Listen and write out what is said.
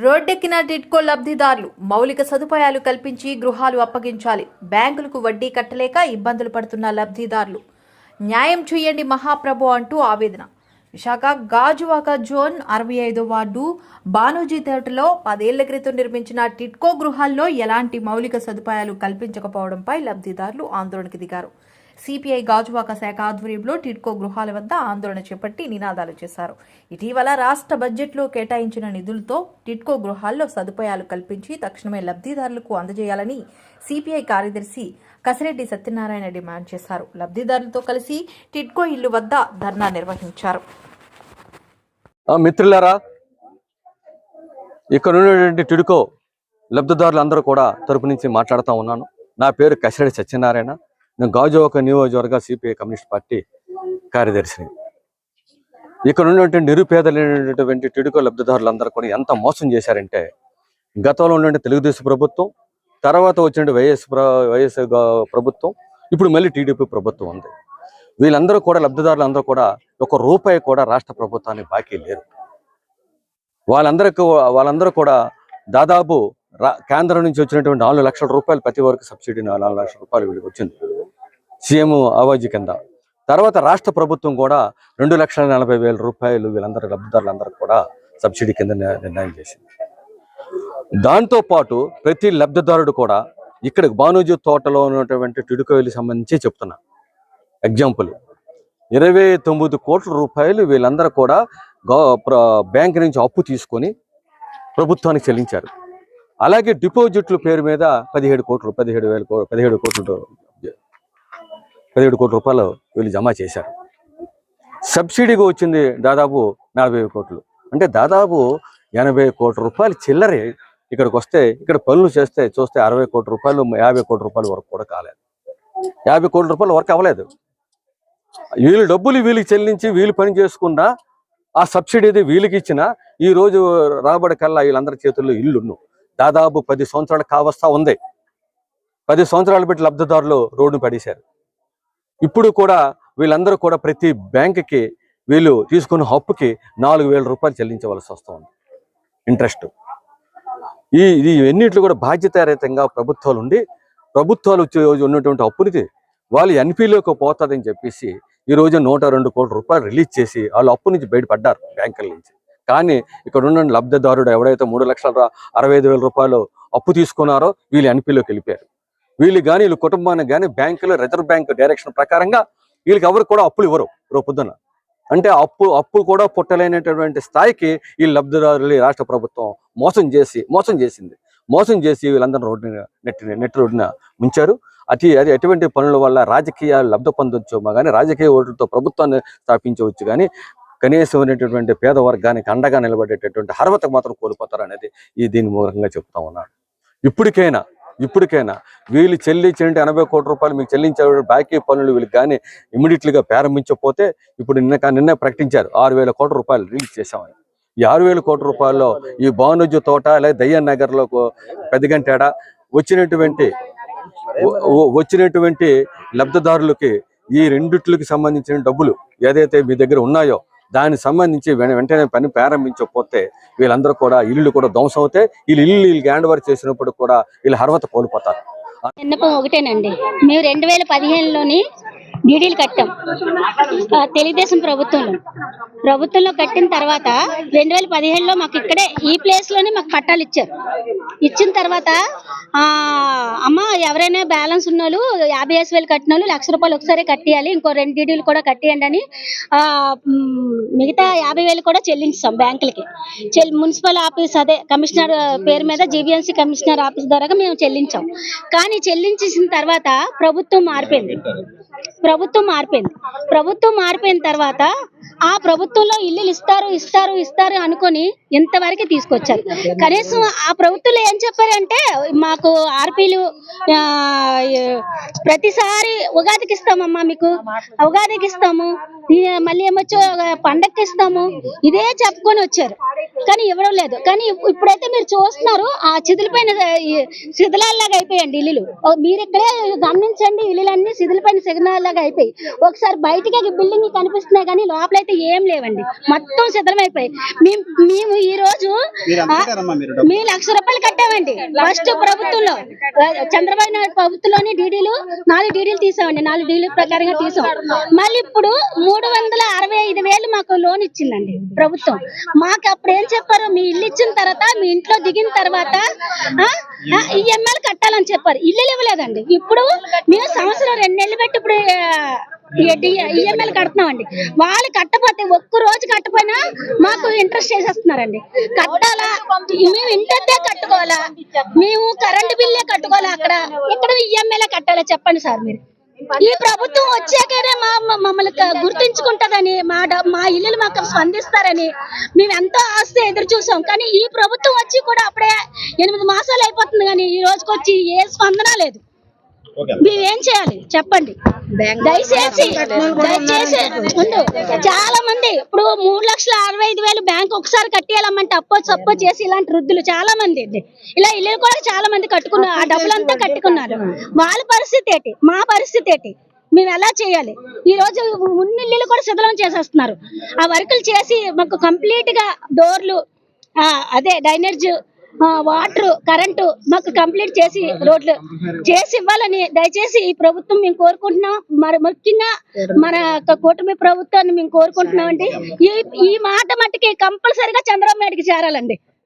రోడ్డెక్కిన టిట్కో లబ్ధిదారులు మౌలిక సదుపాయాలు కల్పించి గృహాలు అప్పగించాలి. బ్యాంకులకు వడ్డీ కట్టలేక ఇబ్బందులు పడుతున్న లబ్ధిదారులు. న్యాయం చేయండి మహాప్రభు అంటూ ఆవేదన. విశాఖ గాజువాక జోన్ అరవై ఐదో వార్డు బానోజీ తేటలో పదేళ్ళ క్రితం నిర్మించిన టిట్కో గృహాల్లో ఎలాంటి మౌలిక సదుపాయాలు కల్పించకపోవడంపై లబ్ధిదారులు ఆందోళనకు దిగారు. సిపిఐ గాజువాక శాఖ ఆధ్వర్యంలో టిడ్కో గృహాల వద్ద ఆందోళన చేపట్టి నినాదాలు చేశారు. ఇటీవల రాష్ట్ర బడ్జెట్లో కేటాయించిన నిధులతో టిడ్కో గృహాల్లో సదుపాయాలు కల్పించి తక్షణమే లబ్ధిదారులకు అందజేయాలని సిపిఐ కార్యదర్శి కసిరెడ్డి సత్యనారాయణ డిమాండ్ చేశారు. లబ్ధిదారులతో కలిసి టిడ్కో ఇల్లు వద్ద ధర్నా నిర్వహించారు. మిత్రులారా ఇక్కడ ఉన్నటువంటి టిడుకో లబ్ధిదారులందరూ కూడా తరపు నుంచి మాట్లాడుతూ ఉన్నాను. నా పేరు కసిరెడ్డి సత్యనారాయణ. నేను గాజువాక నియోజకవర్గ సిపిఐ కమ్యూనిస్ట్ పార్టీ కార్యదర్శిని. ఇక్కడ ఉన్నటువంటి నిరుపేదలైనటువంటి టిడుకో లబ్ధిదారులందరూ కూడా ఎంత మోసం చేశారంటే గతంలో ఉన్నటువంటి తెలుగుదేశం ప్రభుత్వం తర్వాత వచ్చినటువంటి వైఎస్ వైఎస్ ప్రభుత్వం ఇప్పుడు మళ్ళీ టీడీపీ ప్రభుత్వం ఉంది. వీళ్ళందరూ కూడా లబ్ధిదారులందరూ కూడా ఒక రూపాయి కూడా రాష్ట్ర ప్రభుత్వానికి బాకీ లేరు వాళ్ళందరికీ వాళ్ళందరూ కూడా దాదాపు రా- కేంద్రం నుంచి వచ్చినటువంటి నాలుగు లక్షల రూపాయలు ప్రతి వరకు సబ్సిడీ నాలుగు నాలుగు లక్షల రూపాయలు వీళ్ళకి వచ్చింది. సీఎం అవాజీ కింద. తర్వాత రాష్ట్ర ప్రభుత్వం కూడా రెండు లక్షల నలభై వేల రూపాయలు వీళ్ళందరూ లబ్ధిదారులందరూ కూడా సబ్సిడీ కింద నిర్ణయం చేసింది. దాంతో పాటు ప్రతి లబ్ధిదారుడు కూడా ఇక్కడ బానోజీ తోటలో ఉన్నటువంటి టిడుకోయిలకు సంబంధించి చెప్తున్నా. ఎగ్జాంపుల్ ఇరవై తొమ్మిది కోట్ల రూపాయలు వీళ్ళందరూ కూడా బ్యాంక్ నుంచి అప్పు తీసుకొని ప్రభుత్వానికి చెల్లించారు. అలాగే డిపాజిట్లు పేరు మీద పదిహేడు కోట్లు పదిహేడు వేల కో- పదిహేడు కోట్లు పదిహేడు కోట్ల రూపాయలు వీళ్ళు జమ చేశారు. సబ్సిడీగా వచ్చింది దాదాపు నలభై కోట్లు. అంటే దాదాపు ఎనభై కోట్ల రూపాయలు చిల్లరే ఇక్కడికి వస్తే ఇక్కడ పనులు చేస్తే చూస్తే అరవై కోట్ల రూపాయలు యాభై కోట్ల రూపాయల వరకు కూడా కాలేదు. యాభై కోట్ల రూపాయలు వరకు అవ్వలేదు. వీళ్ళు డబ్బులు వీళ్ళకి చెల్లించి వీళ్ళు పని చేసుకున్నా ఆ సబ్సిడీ అది వీళ్ళకి ఇచ్చిన ఈ రోజు రాబడి కల్లా వీళ్ళందరి చేతుల్లో ఇల్లు దాదాపు పది సంవత్సరాలు కావస్తా ఉంది. పది సంవత్సరాలు పెట్టి లబ్ధిదారులు రోడ్డు పడేశారు. ఇప్పుడు కూడా వీళ్ళందరూ కూడా ప్రతి బ్యాంకుకి వీళ్ళు తీసుకున్న అప్పుకి నాలుగు వేల రూపాయలు చెల్లించవలసి వస్తుంది. ఇంట్రెస్ట్. ఈ ఇది ఎన్నిట్లు కూడా బాధ్యతారహితంగా ప్రభుత్వాలు ఉండి ప్రభుత్వాలు వచ్చే రోజు ఉన్నటువంటి అప్పుని వాళ్ళు ఎన్పిలోకి పోతుందని చెప్పేసి ఈ రోజు నూట రెండు కోట్ల రూపాయలు రిలీజ్ చేసి వాళ్ళు అప్పు నుంచి బయటపడ్డారు బ్యాంకుల నుంచి. కానీ ఇక్కడ ఉన్న లబ్ధిదారుడు ఎవడైతే మూడు లక్షల అరవై ఐదు వేల రూపాయలు అప్పు తీసుకున్నారో వీళ్ళు ఎన్పిలోకి వెళ్ళిపోయారు. వీళ్ళు కానీ వీళ్ళ కుటుంబానికి కానీ బ్యాంకులో రిజర్వ్ బ్యాంక్ డైరెక్షన్ ప్రకారంగా వీళ్ళకి ఎవరికి కూడా అప్పులు ఇవ్వరు రేపొద్దున. అంటే అప్పు అప్పు కూడా పుట్టలేనటువంటి స్థాయికి ఈ లబ్ధిదారులు రాష్ట్ర ప్రభుత్వం మోసం చేసి మోసం చేసింది. మోసం చేసి వీళ్ళందరూ రోడ్డు నెట్టి నెట్ రోడ్డున ముంచారు. అతి అది ఎటువంటి పనుల వల్ల రాజకీయాలు లబ్ధి పొందొచ్చు కానీ రాజకీయ ఓట్లతో ప్రభుత్వాన్ని స్థాపించవచ్చు కానీ కనీసమైనటువంటి పేద వర్గానికి అండగా నిలబడేటటువంటి అర్హతకు మాత్రం కోల్పోతారు అనేది ఈ దీని మూలంగా చెప్తా ఉన్నాడు ఇప్పటికైనా ఇప్పటికైనా వీళ్ళు చెల్లించినట్టు ఎనభై కోట్ల రూపాయలు మీకు చెల్లించే బాకీ పనులు వీళ్ళకి కానీ ఇమీడియట్లీగా ప్రారంభించకపోతే ఇప్పుడు నిన్న నిన్న నిన్నే ప్రకటించారు ఆరు వేల కోట్ల రూపాయలు రిలీజ్ చేశామని. ఈ ఆరు వేల కోట్ల రూపాయల్లో ఈ బానుజు తోట లేదా దయ్యన్ నగర్లో పెద్దగంటేడ వచ్చినటువంటి వచ్చినటువంటి లబ్ధిదారులకి ఈ రెండిట్లకి సంబంధించిన డబ్బులు ఏదైతే మీ దగ్గర ఉన్నాయో దానికి సంబంధించి వెంటనే పని ప్రారంభించకపోతే వీళ్ళందరూ కూడా ఇల్లు కూడా ధ్వంసం అవుతాయి వీళ్ళు ఇల్లు వీళ్ళు హ్యాండ్ ఓవర్ చేసినప్పుడు కూడా వీళ్ళు అర్హత కోల్పోతారు. విన్నపం ఒకటేనండి. మేము రెండు వేల పదిహేనులోని డీడీలు కట్టాం. తెలుగుదేశం ప్రభుత్వంలో. ప్రభుత్వంలో కట్టిన తర్వాత రెండు వేల పదిహేడులో మాకు ఇక్కడే ఈ ప్లేస్లోనే మాకు పట్టాలు ఇచ్చారు. ఇచ్చిన తర్వాత అమ్మ ఎవరైనా బ్యాలెన్స్ ఉన్న వాళ్ళు యాభై ఐదు వేలు కట్టిన వాళ్ళు లక్ష రూపాయలు ఒకసారి కట్టేయాలి ఇంకో రెండు డీడీలు కూడా కట్టేయండి అని మిగతా యాభై వేలు కూడా చెల్లించాం బ్యాంకులకి. చెల్ మున్సిపల్ ఆఫీస్ అదే కమిషనర్ పేరు మీద జీబీఎంసీ కమిషనర్ ఆఫీస్ ద్వారా మేము చెల్లించాం. కానీ చెల్లించేసిన తర్వాత ప్రభుత్వం మారిపోయింది. ప్రభుత్వం మారిపోయింది ప్రభుత్వం మారిపోయిన తర్వాత ఆ ప్రభుత్వంలో ఇల్లులు ఇస్తారు ఇస్తారు ఇస్తారు అనుకొని ఇంతవరకు తీసుకొచ్చారు. కనీసం ఆ ప్రభుత్వంలో ఏం చెప్పారంటే మాకు ఆర్పీలు ఆ, ప్రతిసారి ఉగాదికి ఇస్తామమ్మా మీకు. ఉగాదికి ఇస్తాము. మళ్ళీ ఏమొచ్చో పండక్కి ఇస్తాము. ఇదే చెప్పుకొని వచ్చారు. కానీ ఇవ్వడం లేదు. కానీ ఇప్పుడైతే మీరు చూస్తున్నారు ఆ చిదిలిపోయిన శిథిలాల్లాగా అయిపోయాయండి ఇల్లులు. మీరు ఇక్కడే గమనించండి ఇల్లులన్నీ శిథిలిపోయిన శిథిలాల్లాగా అయిపోయి ఒకసారి బయటికి బిల్డింగ్ కనిపిస్తున్నాయి కానీ లోపల అయితే ఏం లేవండి. మొత్తం సిద్ధమైపోయి మేము మేము ఈ రోజు? మేము లక్ష రూపాయలు కట్టామండి. ఫస్ట్ ప్రభుత్వంలో చంద్రబాబు నాయుడు ప్రభుత్వంలోని డీడీలు నాలుగు డీడీలు తీసామండి. నాలుగు డీడీల ప్రకారంగా తీసాం. మళ్ళీ ఇప్పుడు మూడు వందల అరవై ఐదు వేలు మాకు లోన్ ఇచ్చిందండి ప్రభుత్వం. మాకు అప్పుడు ఏం చెప్పారు? మీ ఇల్లు ఇచ్చిన తర్వాత మీ ఇంట్లో దిగిన తర్వాత ఈఎంఐలు కట్టాలని చెప్పారు. ఇల్లు ఇవ్వలేదండి ఇప్పుడు మేము సంవత్సరం రెండు నెలలు పెట్టి ఇప్పుడు ఈఎంఐలు కడుతున్నామండి. వాళ్ళు కట్టపోతే ఒక్క రోజు కట్టపోయినా మాకు ఇంట్రెస్ట్ చేసేస్తున్నారండి. కట్టాలా? మేము ఇంటే కట్టుకోవాలా? మేము కరెంటు బిల్లే కట్టుకోవాలా? అక్కడ ఇక్కడ ఈఎంఐలే కట్టాలా? చెప్పండి సార్ మీరు. ఈ ప్రభుత్వం వచ్చాకనే మా మమ్మల్ని గుర్తించుకుంటదని మా మా ఇల్లులు మాకు స్పందిస్తారని మేము ఎంతో ఆస్తి ఎదురు చూసాం. కానీ ఈ ప్రభుత్వం వచ్చి కూడా అప్పుడే ఎనిమిది మాసాలు అయిపోతుంది కానీ ఈ రోజుకొచ్చి ఏ స్పందన లేదు. మేమేం చేయాలి? చెప్పండి. దయచేసి దయచేసి ముందు చాలా మంది ఇప్పుడు మూడు లక్షల అరవై ఐదు వేలు బ్యాంక్ ఒకసారి కట్టేయాలమ్మంటే అప్పో సప్పో చేసి ఇలాంటి వృద్ధులు చాలా మంది ఇలా ఇల్లు కూడా చాలా మంది కట్టుకున్నారు. ఆ డబ్బులంతా కట్టుకున్నారు. వాళ్ళ పరిస్థితి ఏంటి? మా పరిస్థితి ఏంటి? మేము ఎలా చేయాలి? ఈ రోజు ఉన్న ఇల్లు కూడా శిథిలం చేసేస్తున్నారు. ఆ వర్కులు చేసి మాకు కంప్లీట్గా డోర్లు ఆ, అదే డైనర్జ్ వాటర్ కరెంటు మాకు కంప్లీట్ చేసి రోడ్లు. చేసి ఇవ్వాలని దయచేసి ఈ ప్రభుత్వం మేము కోరుకుంటున్నాం. మరి ముఖ్యంగా మన యొక్క కూటమి ప్రభుత్వాన్ని మేము కోరుకుంటున్నాం అండి ఈ ఈ మాట మట్టుకి కంపల్సరిగా చంద్రబాబు నాయుడికి చేరాలండి.